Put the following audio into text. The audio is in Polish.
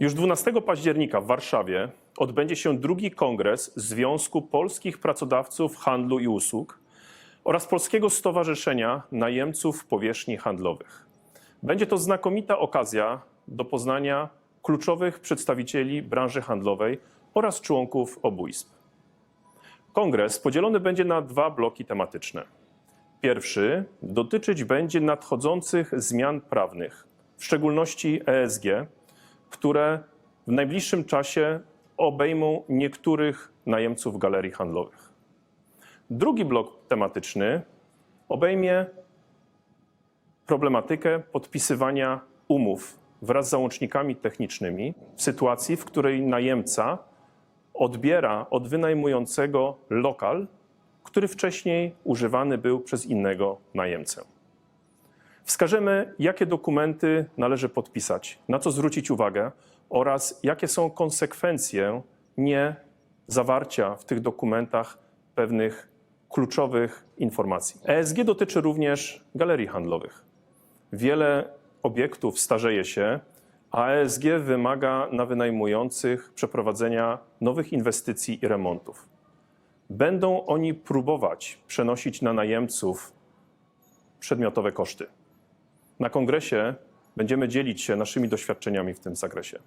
Już 12 października w Warszawie odbędzie się drugi kongres Związku Polskich Pracodawców Handlu i Usług oraz Polskiego Stowarzyszenia Najemców Powierzchni Handlowych. Będzie to znakomita okazja do poznania kluczowych przedstawicieli branży handlowej oraz członków obu izb. Kongres podzielony będzie na dwa bloki tematyczne. Pierwszy dotyczyć będzie nadchodzących zmian prawnych, w szczególności ESG, które w najbliższym czasie obejmą niektórych najemców galerii handlowych. Drugi blok tematyczny obejmie problematykę podpisywania umów wraz z załącznikami technicznymi w sytuacji, w której najemca odbiera od wynajmującego lokal, który wcześniej używany był przez innego najemcę. Wskażemy, jakie dokumenty należy podpisać, na co zwrócić uwagę oraz jakie są konsekwencje nie zawarcia w tych dokumentach pewnych kluczowych informacji. ESG dotyczy również galerii handlowych. Wiele obiektów starzeje się, a ESG wymaga na wynajmujących przeprowadzenia nowych inwestycji i remontów. Będą oni próbować przenosić na najemców przedmiotowe koszty. Na kongresie będziemy dzielić się naszymi doświadczeniami w tym zakresie.